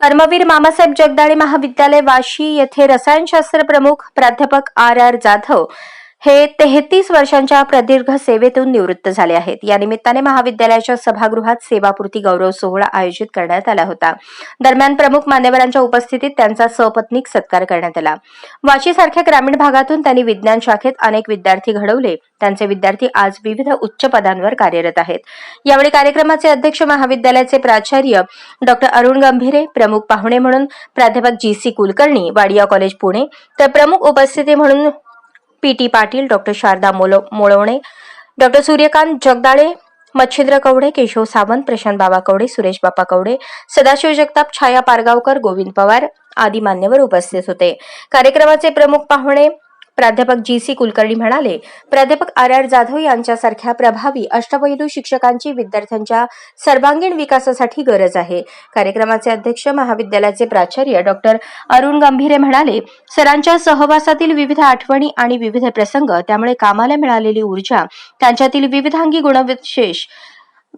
कर्मवीर मामासाहेब जगदाळे महाविद्यालय वाशी येथे रसायनशास्त्र प्रमुख प्राध्यापक आर आर जाधव हे तेहतीस वर्षांच्या प्रदीर्घ सेवेतून निवृत्त झाले आहेत. या निमित्ताने महाविद्यालयाच्या सभागृहात सेवापूर्ती गौरव सोहळा आयोजित करण्यात आला होता. दरम्यान प्रमुख मान्यवरांच्या उपस्थितीत त्यांचा सपत्नीक सत्कार करण्यात आला. वाशीसारख्या ग्रामीण भागातून त्यांनी विज्ञान शाखेत अनेक विद्यार्थी घडवले. त्यांचे विद्यार्थी आज विविध उच्च पदांवर कार्यरत आहेत. यावेळी कार्यक्रमाचे अध्यक्ष महाविद्यालयाचे प्राचार्य डॉक्टर अरुण गंभीरे प्रमुख पाहुणे म्हणून प्राध्यापक G C Kulkarni Wadia college Pune तर प्रमुख उपस्थिती म्हणून P T Patil doctor Sharada मोलो मोळवणे डॉक्टर सूर्यकांत जगदाळे मच्छिंद्र कवडे केशव सावंत प्रशांत बाबा कवडे सुरेश बापा कवडे सदाशिव जगताप छाया पारगावकर गोविंद पवार आदी मान्यवर उपस्थित होते. कार्यक्रमाचे प्रमुख पाहुणे प्राध्यापक जी सी कुलकर्णी म्हणाले प्राध्यापक आर आर जाधव यांच्यासारख्या प्रभावी अष्टपैलू शिक्षकांची विद्यार्थ्यांच्या सर्वांगीण विकासासाठी गरज आहे. कार्यक्रमाचे अध्यक्ष महाविद्यालयाचे प्राचार्य डॉक्टर अरुण गंभीरे म्हणाले सरांच्या सहवासातील विविध आठवणी आणि विविध प्रसंग त्यामुळे कामाला मिळालेली ऊर्जा त्यांच्यातील विविधांगी गुणविशेष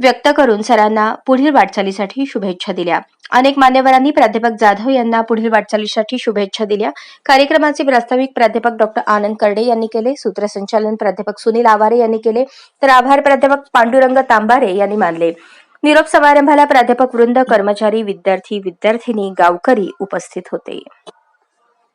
व्यक्त करून सरांना पुढील वाटचालीसाठी शुभेच्छा दिल्या. अनेक मान्यवरांनी प्राध्यापक जाधव यांना पुढील वाटचालीसाठी शुभेच्छा दिल्या. कार्यक्रमाचे प्रास्ताविक प्राध्यापक डॉक्टर आनंद कर्डे यांनी केले. सूत्रसंचालन प्राध्यापक सुनील आवारे यांनी केले. तर आभार प्राध्यापक पांडुरंग तांबारे यांनी मानले. निरोप समारंभाला प्राध्यापक वृंद कर्मचारी विद्यार्थी विद्यार्थिनी गावकरी उपस्थित होते.